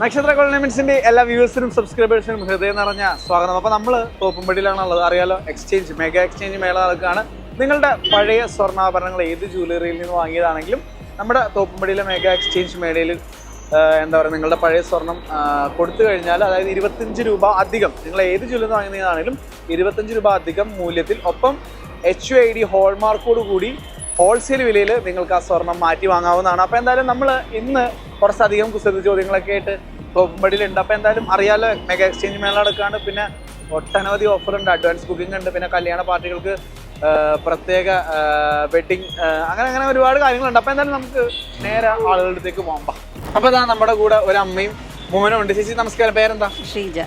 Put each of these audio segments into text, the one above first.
നക്ഷത്ര കോളനിമെന്റ്സിന്റെ എല്ലാ വ്യൂവേഴ്സിനും സബ്സ്ക്രൈബേഴ്സിനും ഹൃദയം നിറഞ്ഞ സ്വാഗതം. അപ്പൊ നമ്മൾ തോപ്പുംപടിയിലാണുള്ളത്. അറിയാലോ എക്സ്ചേഞ്ച് മെഗാ എക്സ്ചേഞ്ച് മേള നടക്കുകയാണ്. നിങ്ങളുടെ പഴയ സ്വർണാഭരണങ്ങൾ ഏത് ജ്വല്ലറിയിൽ നിന്ന് വാങ്ങിയതാണെങ്കിലും നമ്മുടെ തോപ്പുംപടിയിലെ മെഗാ എക്സ്ചേഞ്ച് മേളയിൽ എന്താ പറയുക നിങ്ങളുടെ പഴയ സ്വർണം കൊടുത്തു കഴിഞ്ഞാൽ അതായത് ഇരുപത്തഞ്ച് രൂപ അധികം നിങ്ങൾ ഏത് ജ്വല്ലറി വാങ്ങുന്നതാണെങ്കിലും ഇരുപത്തഞ്ച് രൂപ അധികം മൂല്യത്തിൽ. ഒപ്പം എച്ച് യു ഐ ഡി ഹോൾമാർക്കോട് കൂടി ഹോൾസെയിൽ വിലയിൽ നിങ്ങൾക്ക് ആ സ്വർണം മാറ്റി വാങ്ങാവുന്നതാണ്. അപ്പോൾ എന്തായാലും നമ്മൾ ഇന്ന് കുറച്ചധികം കുസൃതി ചോദ്യങ്ങളൊക്കെ ആയിട്ട് തോപ്പുംപടിയിലുണ്ട് അപ്പോൾ എന്തായാലും അറിയാലോ മെഗാ എക്സ്ചേഞ്ച് മേള നടക്കുകയാണ് പിന്നെ ഒട്ടനവധി ഓഫറുണ്ട് ഉണ്ട് അഡ്വാൻസ് ബുക്കിംഗ് ഉണ്ട്. പിന്നെ കല്യാണ പാർട്ടികൾക്ക് പ്രത്യേക വെഡിങ് അങ്ങനെ അങ്ങനെ ഒരുപാട് കാര്യങ്ങളുണ്ട്. അപ്പോൾ എന്തായാലും നമുക്ക് നേരെ ആളുകളുടെ അടുത്തേക്ക് പോകാം അപ്പോൾ ഇതാ നമ്മുടെ കൂടെ ഒരു അമ്മയും മോനും ഉണ്ട്. ചേച്ചി നമസ്കാരം. പേരെന്താ? ശ്രീജ.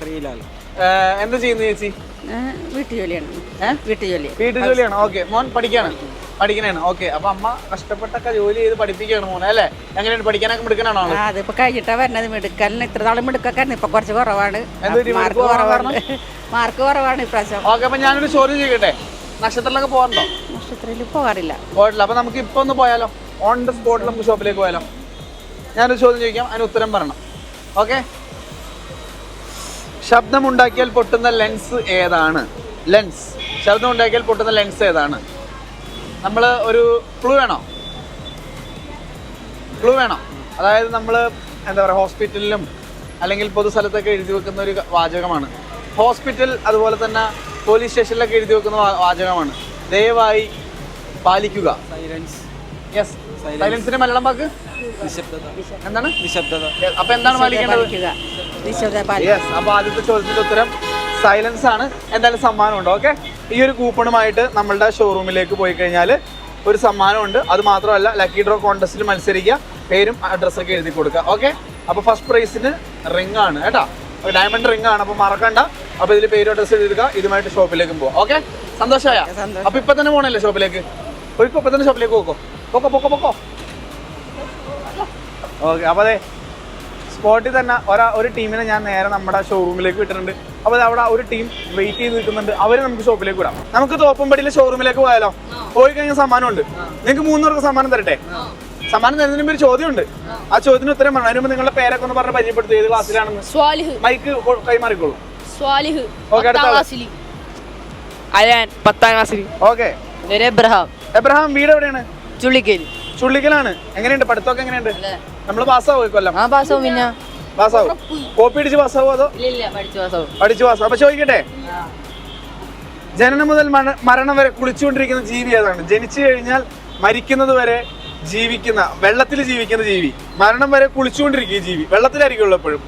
ശ്രീലാൽ. എന്താ ചെയ്യുന്നത് ചേച്ചി? വീട്ടുജോലിയാണ്. വീട്ടുജോലി വീട്ടുജോലിയാണ്. ഓക്കെ. മോൻ പഠിക്കാണ്. പഠിക്കണേണ്. ഓക്കെ. അപ്പൊ അമ്മ കഷ്ടപ്പെട്ടൊക്കെ ജോലി ചെയ്ത് പഠിപ്പിക്കുകയാണ് മോനെ അല്ലേ? എങ്ങനെയാണ് പഠിക്കാനൊക്കെ മിടുക്കനാണോ അത് ഇപ്പൊ അതിപ്പോ കഴിഞ്ഞിട്ടാ വരുന്നത് മിടുക്കലിന് ഇത്ര നാളും മിടുക്കൊക്കെ ഇപ്പൊ കുറച്ച് കുറവാണ്. മാർക്ക് കുറവാണ്? മാർക്ക് കുറവാണ് ഇപ്രാവശ്യം. ഓക്കെ അപ്പൊ ഞാനൊരു ചോദ്യം ചെയ്യട്ടെ നക്ഷത്രത്തിലൊക്കെ പോകാറുണ്ടോ? നക്ഷത്രത്തിൽ പോകാറില്ല. പോയിട്ടില്ല. അപ്പൊ നമുക്ക് ഇപ്പൊ ഒന്ന് പോയാലോ? ഓൺ ദ സ്പോട്ടിൽ നമുക്ക് ഷോപ്പിലേക്ക് പോയാലോ? ഞാനൊരു ചോദ്യം ചോദിക്കാം. അതിന് ഉത്തരം പറയണം. ഓക്കെ? ശബ്ദമുണ്ടാക്കിയാൽ പൊട്ടുന്ന ലെൻസ് ഏതാണ്? ലെൻസ് ശബ്ദം ഉണ്ടാക്കിയാൽ പൊട്ടുന്ന ലെൻസ് ഏതാണ്? നമ്മൾ ഒരു ഫ്ലൂ വേണോ? ഫ്ലൂ വേണോ? അതായത് നമ്മൾ എന്താ പറയുക ഹോസ്പിറ്റലിലും അല്ലെങ്കിൽ പൊതുസ്ഥലത്തൊക്കെ എഴുതി വെക്കുന്ന ഒരു വാചകമാണ്. ഹോസ്പിറ്റൽ അതുപോലെ തന്നെ പോലീസ് സ്റ്റേഷനിലൊക്കെ എഴുതി വെക്കുന്ന വാചകമാണ്. ദയവായി പാലിക്കുക. സൈലൻസ് യെസ് സൈലൻസിന്റെ മലയാളം വാക്ക്? നിശബ്ദത. എന്താണ്? നിശബ്ദത. അപ്പൊ എന്താണ് പാലിക്കേണ്ടത്? യെസ് അപ്പൊ ആദ്യത്തെ ചോദ്യത്തിന്റെ ഉത്തരം സൈലൻസ് ആണ്. എന്തായാലും സമ്മാനമുണ്ട്. ഓക്കെ ഈ ഒരു കൂപ്പണുമായിട്ട് നമ്മളുടെ ഷോറൂമിലേക്ക് പോയി കഴിഞ്ഞാൽ ഒരു സമ്മാനമുണ്ട്. അത് മാത്രമല്ല ലക്കി ഡ്രോ കോൺടെസ്റ്റിൽ മത്സരിക്കുക പേരും അഡ്രസ്സൊക്കെ എഴുതി കൊടുക്കുക. ഓക്കെ അപ്പൊ ഫസ്റ്റ് പ്രൈസിന് റിംഗ് ആണ് കേട്ടോ? ഡയമണ്ട് റിംഗ് ആണ് അപ്പൊ മറക്കണ്ട. അപ്പൊ ഇതിൽ പേരും അഡ്രസ്സ് എഴുതുക ഇതുമായിട്ട് ഷോപ്പിലേക്കും പോവാം. ഓക്കെ സന്തോഷമായ അപ്പോൾ അപ്പൊ ഇപ്പൊ തന്നെ പോണല്ലേ ഷോപ്പിലേക്ക് പോയിക്കോ ഇപ്പൊ തന്നെ ഷോപ്പിലേക്ക് പോക്കോ പൊക്കോ പൊക്കോ. പൊക്കോ ഓക്കെ അപ്പൊ അതെ സ്പോട്ടിൽ തന്നെ ഒരാ ഒരു ടീമിനെ ഞാൻ നേരെ നമ്മുടെ ഷോറൂമിലേക്ക് വിട്ടിട്ടുണ്ട്. അപ്പോൾ അവിടെ ഒരു ടീം വെയിറ്റ് ചെയ്ത് നിൽക്കുന്നുണ്ട്. അവരെ നമുക്ക് ഷോപ്പിലേക്ക് വിടാം. നമുക്ക് തോപ്പമ്പടിയിലെ ഷോറൂമിലേക്ക് പോയാലോ? പോയി കഴിഞ്ഞാൽ സമ്മാനമുണ്ട്. നിങ്ങൾക്ക് മൂന്ന് പേർക്ക് സമ്മാനം തരട്ടെ? സമ്മാനം തരുന്നതിന് മുമ്പ് ഒരു ചോദ്യമുണ്ട്. ആ ചോദ്യത്തിന് ഉത്തരം പറഞ്ഞു അതിനുമ്പോൾ നിങ്ങളുടെ പേരൊക്കെ ഒന്ന് പറഞ്ഞ് പരിചയപ്പെടുത്തി. ഏത് ക്ലാസ്സിലാണെന്ന് സ്വാലിഹ്. മൈക്ക് കൊ- കൈമാറിക്കോളൂ. പത്താം. ക്ലാസ്സിൽ ഓക്കെ എബ്രഹാം. എബ്രഹാം വീട് എവിടെയാണ്? ചുള്ളിക്കൽ ചുള്ളിക്കലാണ്. എങ്ങനെയുണ്ട്? പഠിത്തമൊക്കെ എങ്ങനെയുണ്ട്? നമ്മൾ പാസ്സാവും കൊല്ലം? ആ പാസ്സാവും പിന്നെ. പാസ്സാവും? കോപ്പി അടിച്ച് പാസ്സാവോ അതോ? പഠിച്ചു പാസ്സാവും. അപ്പൊ ചോദിക്കട്ടെ? ജനനം മുതൽ മരണം വരെ കുളിച്ചുകൊണ്ടിരിക്കുന്ന ജീവി ഏതാണ്? ജനിച്ചു കഴിഞ്ഞാൽ മരിക്കുന്നത് വരെ ജീവിക്കുന്ന വെള്ളത്തിൽ ജീവിക്കുന്ന ജീവി. മരണം വരെ കുളിച്ചുകൊണ്ടിരിക്കുക ജീവി. വെള്ളത്തിലായിരിക്കുള്ളൂ എപ്പോഴും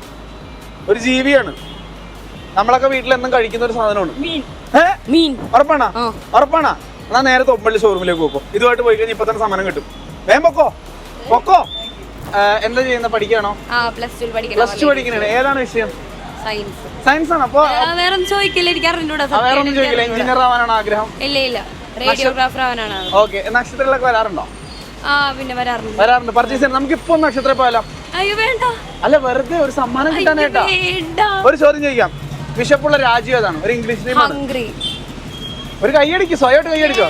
ഒരു ജീവിയാണ്. നമ്മളൊക്കെ വീട്ടിൽ എന്നും കഴിക്കുന്ന ഒരു സാധനമാണ്. ഉറപ്പാണോ? ഉറപ്പാണോ? എന്നാ നേരെ തൊമ്പള്ളി ഷോറൂമിലേക്ക് പോകും ഇതുമായിട്ട് പോയി കഴിഞ്ഞാൽ ഇപ്പൊ തന്നെ സമരം കിട്ടും. വേഗം പൊക്കോ? പൊക്കോ? എന്താ ചെയ്യുന്ന? പഠിക്കാണോ ആ പ്ലസ് ടു പഠിക്കണം ഏതാണ് വിഷയം? സയൻസ് സയൻസ് ആണ്? അപ്പൊ വേറെ ഒന്നും ചോദിക്കില്ല. എനിക്ക് അറിഞ്ഞൂടാ വേറെ ഒന്നും ചോദിക്കില്ല. എഞ്ചിനീയർ ആവാനാണ് ആഗ്രഹം? ഇല്ല ഇല്ല. റേഡിയോഗ്രാഫർ ആവാനാണ് ഓക്കെ നക്ഷത്രങ്ങളൊക്കെ വരാറുണ്ടോ? ആ പിന്നെ വരാറുണ്ട്. വരാറുണ്ട്. പർച്ചേസ് ചെയ്യാൻ നമുക്ക് ഇപ്പൊ നക്ഷത്ര പോയാലോ? അയ്യോ വേണ്ട. അല്ല വെറുതെ ഒരു സമ്മാനം കിട്ടാനായിട്ടാ? ഒരു ചോദ്യം ചോദിക്കാം. വിശപ്പുള്ള രാജ്യം ഏതാണ്? ഒരു ഇംഗ്ലീഷ് ഹംഗ്രി ഒരു കൈയടിക്ക്. സ്വയമായിട്ട് കൈയടിക്കോ?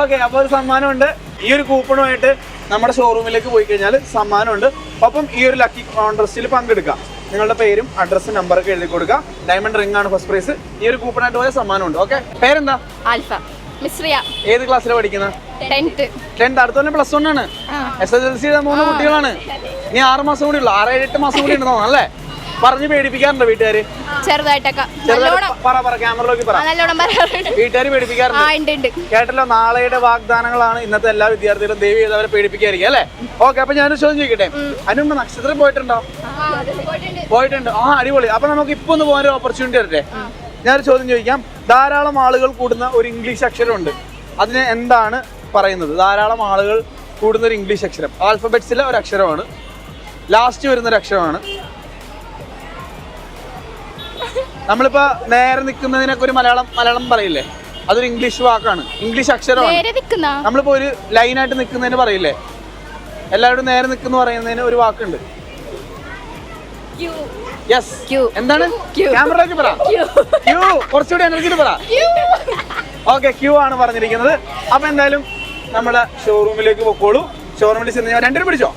ഓക്കെ അപ്പൊ ഒരു സമ്മാനമുണ്ട്. ഈ ഒരു കൂപ്പണുമായിട്ട് നമ്മുടെ ഷോറൂമിലേക്ക് പോയി കഴിഞ്ഞാൽ സമ്മാനമുണ്ട്. ഒപ്പം ഈ ഒരു ലക്കി കോൺട്രസ്റ്റിൽ പങ്കെടുക്കുക നിങ്ങളുടെ പേരും അഡ്രസ്സും നമ്പറൊക്കെ എഴുതി കൊടുക്കുക. ഡയമണ്ട് റിംഗ് ആണ് ഫസ്റ്റ് പ്രൈസ് ഈ ഒരു കൂപ്പണായിട്ട് പോയ സമ്മാനമുണ്ട്. ഓക്കെ പേരെന്താ? ആൽഫ. മിശ്രിയ ഏത് ക്ലാസ്സിലാണ് പഠിക്കുന്നത് ടെൻത്ത് ടെൻത്ത് അടുത്ത തന്നെ പ്ലസ് വൺ ആണ്. എസ് എസ് എൽ സിയുടെ മൂന്ന് കുട്ടികളാണ്. ഇനി ആറ് മാസം കൂടി ഉള്ളു. ആറ് ഏഴ് എട്ട് മാസം കൂടി ഉണ്ടെന്നോ അല്ലേ? പറഞ്ഞ് പേടിപ്പിക്കാറുണ്ടോ വീട്ടുകാര്? ചെറുതായിട്ടൊക്കെ. നല്ലോണം. പറ പറ ക്യാമറയിലേക്ക് പറ. ആ, നല്ലോണം പറയാറുണ്ട്. വീട്ടുകാർ ആ പേടിപ്പിക്കാറുണ്ട് ഉണ്ട് ഉണ്ട്. കേട്ടല്ലോ നാളെയുടെ വാഗ്ദാനങ്ങളാണ് ഇന്നത്തെ എല്ലാ വിദ്യാർത്ഥികളും ദേവി ചെയ്ത് അവരെ പേടിപ്പിക്കായിരിക്കും അല്ലേ? ഓക്കെ അപ്പൊ ഞാനൊരു ചോദ്യം ചോദിക്കട്ടെ? അതിന് മുമ്പ് നക്ഷത്രം പോയിട്ടുണ്ടോ? പോയിട്ടുണ്ട്. ആ അടിപൊളി. അപ്പൊ നമുക്ക് ഇപ്പൊ ഒന്ന് പോകാൻ ഒരു ഓപ്പർച്യൂണിറ്റി തരട്ടെ ഞാനൊരു ചോദ്യം ചോദിക്കാം. ധാരാളം ആളുകൾ കൂടുന്ന ഒരു ഇംഗ്ലീഷ് അക്ഷരമുണ്ട്. അതിന് എന്താണ് പറയുന്നത്? ധാരാളം ആളുകൾ കൂടുന്ന ഒരു ഇംഗ്ലീഷ് അക്ഷരം. ആൽഫബറ്റ്സിലെ ഒരു അക്ഷരമാണ്. ലാസ്റ്റ് വരുന്ന ഒരു അക്ഷരമാണ്. നമ്മളിപ്പോ നേരെ നിൽക്കുന്നതിനൊക്കെ ഒരു മലയാളം മലയാളം പറയില്ലേ? അതൊരു ഇംഗ്ലീഷ് വാക്കാണ്. ഇംഗ്ലീഷ് അക്ഷരമാണ്. നമ്മളിപ്പോ ഒരു ലൈൻ ആയിട്ട് നിൽക്കുന്നതിന് പറയില്ലേ? എല്ലാവരും നേരെ നിൽക്കുന്നു പറയുന്നതിന് ഒരു വാക്കുണ്ട്. യെസ്. എന്താണ്? ക്യാമറയിലേക്ക് പറ. ക്യൂ കുറച്ചുകൂടി എനർജിയിൽ പറ. ഓക്കെ ക്യൂ ആണ് പറഞ്ഞിരിക്കുന്നത്. അപ്പൊ എന്തായാലും നമ്മുടെ ഷോറൂമിലേക്ക് പൊക്കോളൂ. ഷോറൂമിൽ ചെന്ന് കഴിഞ്ഞാൽ രണ്ടുപേരും പിടിച്ചോ?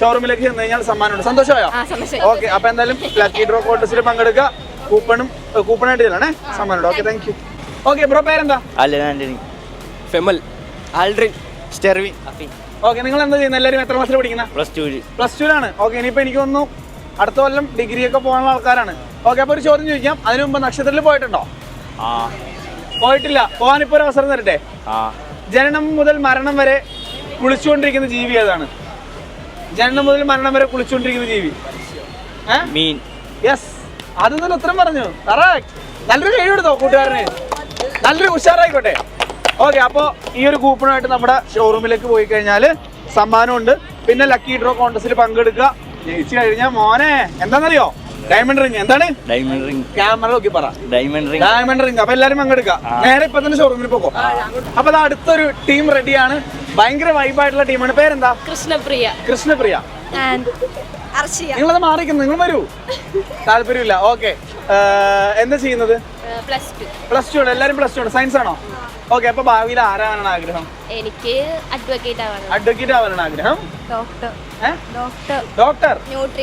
ഷോറൂമിലേക്ക് ചെന്ന് കഴിഞ്ഞാൽ സമ്മാനമുണ്ട്. സന്തോഷമായോ? ഓക്കെ അപ്പൊ എന്തായാലും ലക്കി ഡ്രോ കോൺടെസ്റ്റിൽ പങ്കെടുക്കുക. കൂപ്പണും കൂപ്പണായിട്ട് ചെല്ലണേ സമ്മാനം okay thank you okay bro പേരെന്താ? അല്ലൻ ആന്റണി. ഫെമൽ. ആൽഡ്രിൻ. സ്റ്റെർവിൻ അഫി ഓക്കെ നിങ്ങൾ എന്താ ചെയ്യുന്നത് എല്ലാവരും എത്ര ക്ലാസ്സിൽ പഠിക്കുന്ന? പ്ലസ് ടു പ്ലസ് ടുവിലാണ് ഓക്കെ ഇനിയിപ്പോൾ എനിക്ക് തോന്നുന്നു അടുത്ത കൊല്ലം ഡിഗ്രി ഒക്കെ പോകാനുള്ള ആൾക്കാരാണ്. ഓക്കെ അപ്പോൾ ഒരു ചോദ്യം ചോദിക്കാം. അതിനു മുമ്പ് നക്ഷത്രത്തിൽ പോയിട്ടുണ്ടോ? ആ. പോയിട്ടില്ല. പോകാൻ ഇപ്പോൾ ഒരു അവസരം തരട്ടെ? ആ. ജനനം മുതൽ മരണം വരെ കുളിച്ചുകൊണ്ടിരിക്കുന്ന ജീവി ഏതാണ്? ജനനം മുതൽ മരണം വരെ കുളിച്ചുകൊണ്ടിരിക്കുന്ന ജീവി. മീൻ. യെസ് അത് തന്നെ ഉത്തരം പറഞ്ഞു. കറക്റ്റ് നല്ലൊരു കഴിവ് എടുത്തോ കൂട്ടുകാരന്? നല്ലൊരു ഉഷാറായിക്കോട്ടെ. ഓക്കെ അപ്പോൾ ഈ ഒരു കൂപ്പണായിട്ട് നമ്മുടെ ഷോറൂമിലേക്ക് പോയി കഴിഞ്ഞാൽ സമ്മാനമുണ്ട്. പിന്നെ ലക്കി ഡ്രോ കോൺടെസ്റ്റിൽ പങ്കെടുക്കുക. ജയിച്ചു കഴിഞ്ഞാൽ മോനെ എന്താണെന്നറിയോ ഡയമണ്ട് റിംഗ് എന്താണ്? ഡയമണ്ട് റിംഗ് ക്യാമറ നോക്കി പറ. ഡയമണ്ട് റിംഗ് ഡയമണ്ട് റിംഗ് അപ്പൊ എല്ലാരും പങ്കെടുക്കുക. നേരെ ഇപ്പൊ തന്നെ ഷോറൂമിൽ പോകും അപ്പൊ അടുത്തൊരു ടീം റെഡിയാണ് ഭയങ്കര വൈബായിട്ടുള്ള ടീമാണ് പേരെന്താ? കൃഷ്ണപ്രിയ. കൃഷ്ണപ്രിയ. നിങ്ങളത് മാറിക്കുന്നു. നിങ്ങൾ വരൂ. താല്പര്യമില്ല. ഓക്കെ എന്താ ചെയ്യുന്നത്? പ്ലസ് ടു പ്ലസ് ടു ആണ്. എല്ലാവരും പ്ലസ് ടു ആണ്. സയൻസ് ആണോ? ഓക്കെ അപ്പൊ ഭാവിയിൽ ആരാണ് ആഗ്രഹം? എനിക്ക് അഡ്വക്കേറ്റ് ആവാനാണ് അഡ്വക്കേറ്റ് ആവാനാണ് ആഗ്രഹം. ഡോക്ടർ ഡോക്ടർ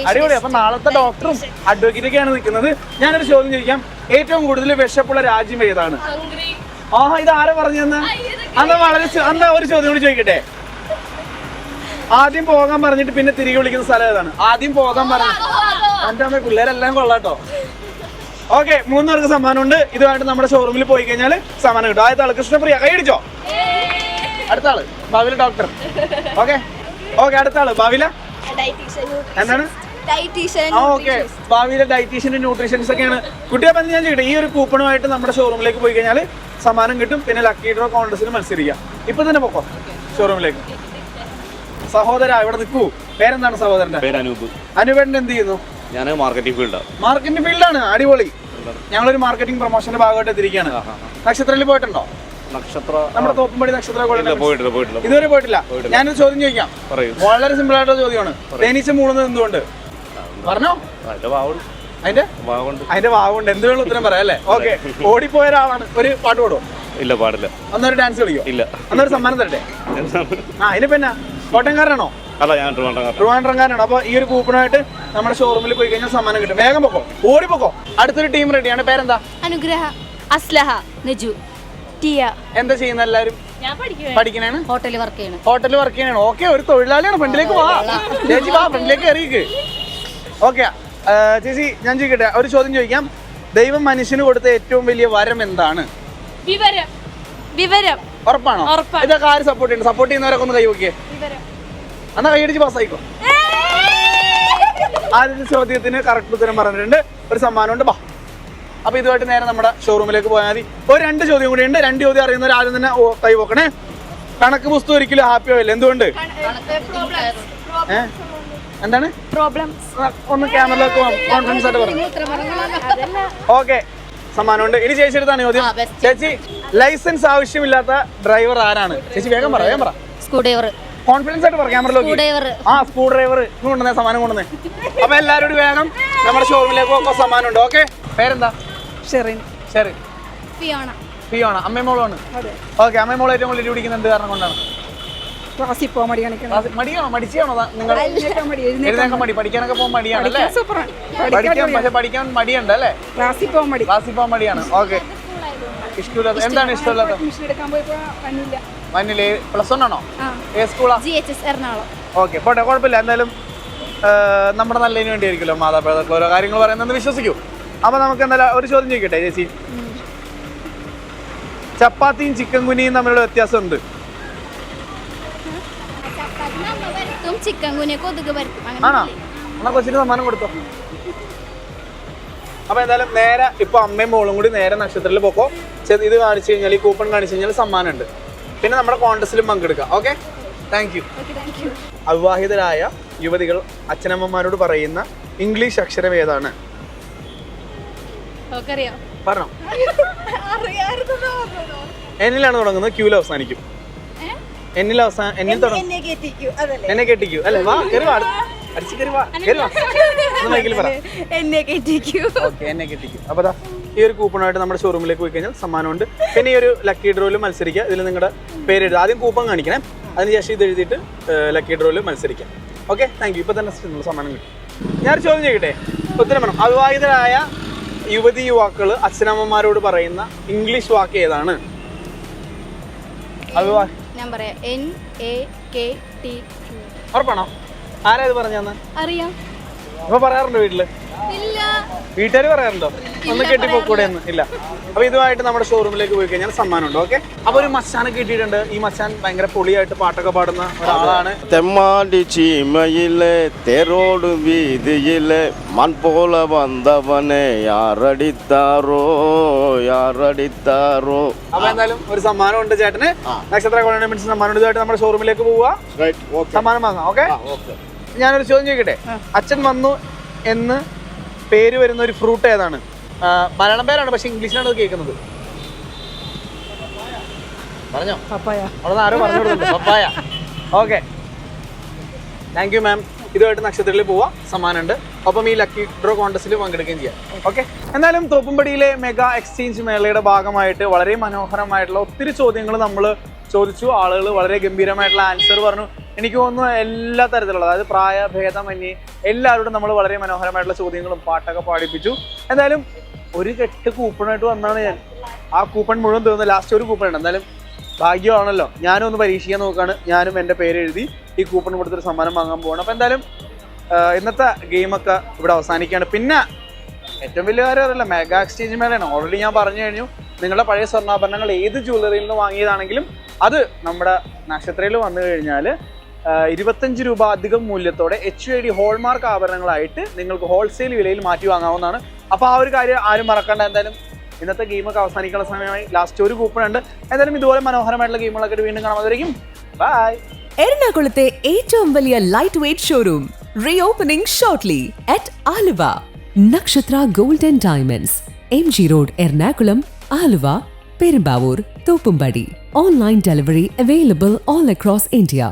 അടിപൊളി. അപ്പൊ നാളത്തെ ഡോക്ടറും അഡ്വക്കേറ്റ് ഒക്കെയാണ് നിൽക്കുന്നത്. ഞാനൊരു ചോദ്യം ചോദിക്കാം. ഏറ്റവും കൂടുതൽ വിശപ്പുള്ള രാജ്യം ഏതാണ്? ആഹ് ഇത് ആരാ പറഞ്ഞു അന്ന് വളരെ അന്ന് ഒരു ചോദ്യം കൂടി ചോദിക്കട്ടെ? ആദ്യം പോകാൻ പറഞ്ഞിട്ട് പിന്നെ തിരികെ വിളിക്കുന്ന സ്ഥലം ഏതാണ്? ആദ്യം പോകാൻ പറഞ്ഞു എന്റെ അമ്മ പിള്ളേരെല്ലാം കൊള്ളാട്ടോ. ഓക്കെ സമ്മാനം ഉണ്ട് ഇതുമായിട്ട് നമ്മുടെ ഷോറൂമിൽ പോയി കഴിഞ്ഞാൽ സമ്മാനം കിട്ടും. ആദ്യത്തെ ആൾ കൃഷ്ണപ്രിയ. കൈയടിച്ചോ അടുത്ത ആൾ ഭാവിയിലെ ഡോക്ടർ ഓക്കെ ഓക്കെ അടുത്ത ആൾ ഭാവിയില എന്താണ്? ഓക്കെ ഭാവിയിലെ ഡയറ്റീഷ്യനും ന്യൂട്രീഷൻസ് ഒക്കെയാണ്. കുട്ടിയെ പറഞ്ഞ് ഞാൻ ചെയ്യട്ടെ ഈ ഒരു കൂപ്പണുമായിട്ട് നമ്മുടെ ഷോറൂമിലേക്ക് പോയി കഴിഞ്ഞാൽ സമ്മാനം കിട്ടും. പിന്നെ ലക്കി ഡ്രോ കോൺടസ്റ്റിൽ മത്സരിക്കാം. ഇപ്പൊ തന്നെ പൊക്കോ? ഷോറൂമിലേക്ക് സഹോദര ഇവിടെ നിൽക്കൂ. പേരെന്താണ് സഹോദരന്റെ പേര് അനൂപ്. അനുപേട്ടൻ എന്ത് ചെയ്യുന്നു? ഞാൻ മാർക്കറ്റിംഗ് ഫീൽഡാണ് മാർക്കറ്റിംഗ് ഫീൽഡാണ് അടിപൊളി. ഞങ്ങളൊരു മാർക്കറ്റിംഗ് പ്രൊമോഷന്റെ ഭാഗമായിട്ട് എത്തിയിരിക്കുകയാണ്. നക്ഷത്രത്തിൽ പോയിട്ടുണ്ടോ? നക്ഷത്ര നമ്മുടെ തോപ്പുംപടി നക്ഷത്ര പോയിട്ടില്ല പോയിട്ടില്ല. ഇതുവരെ പോയിട്ടില്ല. ഞാനൊരു ചോദ്യം ചോദിക്കാം. വളരെ സിമ്പിൾ ആയിട്ടുള്ള ചോദ്യമാണ് തേനീച്ച മൂളുന്നത് എന്തുകൊണ്ട്? പറഞ്ഞോ? അതിന്റെ അതിന്റെ? വാവുണ്ട് എന്ത് വേണം ഉത്തരം പറയാം അല്ലേ? ഓക്കെ. ഓടിപ്പോയ ഒരാളാണ്. ഒരു പാട്ട് പാടുമോ ഇല്ല പാടില്ല. അന്നൊരു ഡാൻസ് കളിക്കോ ഇല്ല. അന്നൊരു സമ്മാനം തരട്ടെ? ആ അതിന് പിന്നെ കോട്ടയംകാരനാണോ? അല്ല ഞാൻ ട്രിവാൻഡ്രം ട്രിവാൻഡ്രംകാരനാണ്. അപ്പൊ ഈ ഒരു കൂപ്പണായിട്ട് നമ്മുടെ ഷോറൂമിൽ പോയി കഴിഞ്ഞാൽ സമ്മാനം കിട്ടും. വേഗം പൊക്കോ. ഓടി പൊക്കോ അടുത്തൊരു ടീം റെഡിയാണ് പേരെന്താ? അനുഗ്രഹ അസ്ലഹ നജു ടിയ. എന്താ ചെയ്യുന്ന എല്ലാവരും? ഞാൻ പഠിക്കുക പഠിക്കണേണ് ഹോട്ടലിൽ വർക്ക് ചെയ്യണം. ഹോട്ടലിൽ വർക്ക് ചെയ്യണം ഓക്കെ ഒരു തൊഴിലാളിയാണ്. ഫ്രണ്ടിലേക്ക് വാ. ചേച്ചി വാ ഫ്രണ്ടിലേക്ക് കയറിക്ക് ഓക്കെ ചേച്ചി ഞാൻ ചോദിക്കട്ടെ ഒരു ചോദ്യം ചോദിക്കാം. ദൈവം മനുഷ്യന് കൊടുത്ത ഏറ്റവും വലിയ വരം എന്താണ്? വിവരം. വിവരം. ഉറപ്പാണോ. ഇതൊക്കെ ആര് സപ്പോർട്ട് ചെയ്യുന്നു? സപ്പോർട്ട് ചെയ്യുന്നവരൊക്കെ ഒന്ന് കൈ നോക്കിയേ വിവരം എന്നാ കൈയടിച്ച് പാസ്സായിക്കോ ആദ്യത്തെ ചോദ്യത്തിന് കറക്റ്റ് ഉത്തരം പറഞ്ഞിട്ടുണ്ട്. ഒരു സമ്മാനം ഉണ്ട് ബാ. അപ്പൊ ഇതുമായിട്ട് നേരെ നമ്മുടെ ഷോറൂമിലേക്ക് പോയാൽ മതി. ഒരു രണ്ട് ചോദ്യം കൂടി ഉണ്ട്. രണ്ട് ചോദ്യം അറിയുന്നവർ ആദ്യം തന്നെ ഓ- കൈ പോക്കണേ. കണക്ക് പുസ്തകം ഒരിക്കലും ഹാപ്പി ആവില്ല. എന്തുകൊണ്ട്? എന്താണ്? ഒന്ന് ക്യാമറയിലേക്ക് കോൺഫിഡൻസ് ആയിട്ട് പറഞ്ഞു ഓക്കെ സമ്മാനമുണ്ട്. ഇനി ചേച്ചി എടുത്താണ് ചോദ്യം. ചേച്ചി ലൈസൻസ് ആവശ്യമില്ലാത്ത ഡ്രൈവർ ആരാണ്? ചേച്ചി വേഗം പറ വേഗം പറ. സ്ക്രൂ ഡ്രൈവർ കോൺഫിഡൻസ് ആയിട്ട് പറ ക്യാമറ സ്ക്രൂ ഡ്രൈവർ ആ സ്ക്രൂ ഡ്രൈവർ കൊണ്ടുവന്നേ സമ്മാനം കൊണ്ടുവന്നേ. അപ്പൊ എല്ലാവരും കൂടി വേഗം നമ്മുടെ ഷോറൂമിലേക്ക് പോകുമ്പോ സമ്മാനം ഉണ്ട് ഓക്കെ പേരെന്താ? ഷെറിൻ. ഷെറിൻ. ഫിയോണ. ഫിയോണ. അമ്മേമോളാണ് ഓക്കെ അമ്മേമോൾ ഏറ്റവും കൂടുതൽ പിടിക്കുന്നത് എന്ത് കാരണം കൊണ്ടാണ്? ക്ലാസ്സിൽ പോകാൻ മടി കാണിക്കണം. ക്ലാസ്സിൽ- മടിയാണോ? മടിച്ചാണോ നിങ്ങൾ? എഴുന്നേക്കാൻ മടി പഠിക്കാനൊക്കെ പോകാൻ മടിയാണ് അല്ലേ? പഠിക്കാൻ പക്ഷെ പഠിക്കാൻ മടിയുണ്ട് അല്ലേ? ക്ലാസ്സിൽ പോകാൻ മടി. ക്ലാസ്സിൽ പോകാൻ മടിയാണ്. ഓക്കെ. ഇഷ്ടമില്ലാത്ത എന്താണ് ഇഷ്ടമില്ലാത്ത വന്നില്ലേ പ്ലസ് വൺ ആണോ? സ്കൂളാ? എറണാകുളം. ഓക്കെ. പോട്ടെ കുഴപ്പമില്ല. എന്തായാലും നമ്മുടെ നല്ലതിന് വേണ്ടിയായിരിക്കുമല്ലോ മാതാപിതാക്കൾ ഓരോ കാര്യങ്ങൾ പറയുന്നത് വിശ്വസിക്കൂ. അപ്പൊ നമുക്ക് എന്തായാലും ഒരു ചോദ്യം ചോദിക്കട്ടെ ചേച്ചി? ചപ്പാത്തിയും ചിക്കൻ കുനിയും തമ്മിലുള്ള വ്യത്യാസമുണ്ട് ചപ്പാത്തി ചിക്കൻ കുനിയെ കൊതുക് വരുത്തും ആണോ? എന്നാ കൊച്ചിന് സമ്മാനം കൊടുത്തോ. അപ്പൊ എന്തായാലും നേരെ ഇപ്പൊ അമ്മയും മോളും കൂടി നേരെ നക്ഷത്രത്തിൽ പോക്കോ. ചെറിയ ഇത് കാണിച്ചു കഴിഞ്ഞാൽ ഈ കൂപ്പൺ കാണിച്ചു കഴിഞ്ഞാൽ സമ്മാനം ഉണ്ട് പിന്നെ നമ്മുടെ കോൺടസ്റ്റിലും പങ്കെടുക്കാം ഓക്കെ താങ്ക് യു അവിവാഹിതരായ യുവതികൾ അച്ഛനമ്മമാരോട് പറയുന്ന ഇംഗ്ലീഷ് അക്ഷരം ഏതാണ്? പറഞ്ഞോ. എന്നിലാണ് തുടങ്ങുന്നത്. ക്യൂൽ അവസാനിക്കും. എന്നിൽ അവസാനം എന്നിൽ തുടങ്ങും. എന്നെ കെട്ടിക്കൂ അല്ലേ വാ കയറി വാ അടിച്ചു കയറി വാ കയറി വാ. മൈക്കിൽ പറ. എന്നെ കെട്ടിക്കൂ. ഓക്കെ എന്നെ കെട്ടിക്കൂ. അപ്പോൾ ദാ ഈ ഒരു കൂപ്പണായിട്ട് നമ്മുടെ ഷോറൂമിലേക്ക് പോയി കഴിഞ്ഞാൽ സമ്മാനമുണ്ട്. പിന്നെ ഈ ഒരു ലക്കി ഡ്രോയിൽ മത്സരിക്കുക. ഇതിൽ നിങ്ങളുടെ പേര് എഴുതുക. ആദ്യം കൂപ്പൺ കാണിക്കണേ. അതിനുശേഷം ഇത് എഴുതിയിട്ട് ലക്കി ഡ്രോയിൽ മത്സരിക്കാം. ഓക്കെ താങ്ക് യു ഇപ്പൊ തന്നെ നിങ്ങൾ സമ്മാനം കിട്ടും. ഞാൻ ചോദ്യം ചെയ്യട്ടെ ഉത്തരം വേണം അവിവാഹിതരായ യുവതി യുവാക്കൾ അച്ഛനമ്മമാരോട് പറയുന്ന ഇംഗ്ലീഷ് വാക്ക് ഏതാണ്? അവിവാഹ ഞാൻ പറയാം. എൻ എ കെ ടി ഉറപ്പാണോ? ആരാ ഇത് പറഞ്ഞു അറിയാം. അപ്പൊ പറയാറുണ്ടോ വീട്ടിൽ? ഇല്ല. വീട്ടുകാർ പറയാറുണ്ടോ? ഒന്ന് കെട്ടിപ്പോക്കൂടെ എന്ന് ഇല്ല. അപ്പൊ ഇതുമായിട്ട് നമ്മുടെ ഷോറൂമിലേക്ക് പോയി കഴിഞ്ഞാൽ സമ്മാനമുണ്ട് ഓക്കെ അപ്പൊ ഒരു മച്ചാനെ കിട്ടിയിട്ടുണ്ട്. ഈ മച്ചാൻ ഭയങ്കര പൊളിയായിട്ട് പാട്ടൊക്കെ പാടുന്ന ഒരാളാണ്. തെമ്മാടി ചീമയിലെ തെരോടും വീതിയിലെ മൺപോല വന്നവനെ യാറടിത്താറോ യാറടിത്താറോ അപ്പൊ എന്തായാലും ഒരു സമ്മാനം ഉണ്ട് ചേട്ടന് നക്ഷത്ര കോളേജ് സമ്മാനം ഉണ്ട് ഇതുമായിട്ട് നമ്മുടെ ഷോറൂമിലേക്ക് പോവാ സമ്മാനം വാങ്ങാം ഓക്കെ ഞാനൊരു ചോദ്യം ചോദിക്കട്ടെ? അച്ഛൻ വന്നു എന്ന് പേര് വരുന്ന ഒരു ഫ്രൂട്ട് ഏതാണ്? മലയാളം പേരാണ് പക്ഷെ ഇംഗ്ലീഷിലാണ് കേൾക്കുന്നത്. പറഞ്ഞോ? പപ്പായ. അവിടെ ആരോ പറഞ്ഞു പപ്പായ. ഓക്കെ. താങ്ക് യു മാം ഇതുമായിട്ട് നക്ഷത്രത്തിൽ പോവാം. സമ്മാനമുണ്ട്. ഒപ്പം ഈ ലക്കി ഡ്രോ കോൺടെസ്റ്റിൽ പങ്കെടുക്കുകയും ചെയ്യാം. ഓക്കെ. എന്തായാലും തോപ്പുംപടിയിലെ മെഗാ എക്സ്ചേഞ്ച് മേളയുടെ ഭാഗമായിട്ട് വളരെ മനോഹരമായിട്ടുള്ള ഒത്തിരി ചോദ്യങ്ങൾ നമ്മൾ ചോദിച്ചു. ആളുകൾ വളരെ ഗംഭീരമായിട്ടുള്ള ആൻസർ പറഞ്ഞു. എനിക്ക് തോന്നുന്നു എല്ലാ തരത്തിലുള്ള അതായത് പ്രായഭേദമന്യേ എല്ലാവരോടും നമ്മൾ വളരെ മനോഹരമായിട്ടുള്ള ചോദ്യങ്ങളും പാട്ടൊക്കെ പാടിപ്പിച്ചു. എന്തായാലും ഒരു കെട്ട് കൂപ്പണായിട്ട് വന്നാണ് ഞാൻ. ആ കൂപ്പൺ മുഴുവൻ തീർന്നു ലാസ്റ്റ് ഒരു കൂപ്പൺ ഉണ്ട്. എന്തായാലും ഭാഗ്യമാണല്ലോ. ഞാനും ഒന്ന് പരീക്ഷിക്കാൻ നോക്കുകയാണ് ഞാനും എന്റെ പേര് എഴുതി ഈ കൂപ്പൺ കൊടുത്തൊരു സമ്മാനം വാങ്ങാൻ പോവാണ്. അപ്പോൾ എന്തായാലും ഇന്നത്തെ ഗെയിമൊക്കെ ഇവിടെ അവസാനിക്കുകയാണ്. പിന്നെ ഏറ്റവും വലിയ കാര്യം അറിയില്ല മെഗാ എക്സ്ചേഞ്ച് മേളയാണ്. ഓൾറെഡി ഞാൻ പറഞ്ഞു കഴിഞ്ഞു. നിങ്ങളുടെ പഴയ സ്വർണാഭരണങ്ങൾ ഏത് ജ്വല്ലറിയിൽ നിന്ന് വാങ്ങിയതാണെങ്കിലും അത് നമ്മുടെ നക്ഷത്രയിൽ വന്നു കഴിഞ്ഞാൽ ഇരുപത്തഞ്ച് രൂപ അധികം മൂല്യത്തോടെ എച്ച് ഐ ഡി ഹോൾമാർക്ക് ആഭരണങ്ങളായിട്ട് നിങ്ങൾക്ക് ഹോൾസെയിൽ വിലയിൽ മാറ്റി വാങ്ങാവുന്നതാണ്. അപ്പോൾ ആ ഒരു കാര്യം ആരും മറക്കണ്ട. എന്തായാലും ഇന്നത്തെ ഗെയിമൊക്കെ അവസാനിക്കാനുള്ള സമയമായി. ലാസ്റ്റ് ഒരു കൂപ്പൺ ഉണ്ട്. എന്തായാലും ഇതുപോലെ മനോഹരമായിട്ടുള്ള ഗെയിമുകളൊക്കെ വീണ്ടും കാണാമായിരിക്കും ബൈ എറണാകുളത്തെ ഏറ്റവും വലിയ light weight showroom reopening shortly at Aluva. Nakshatra gold and diamonds M G road Ernakulam Aluva Perumbavoor Thoppumpady. Online delivery available all across India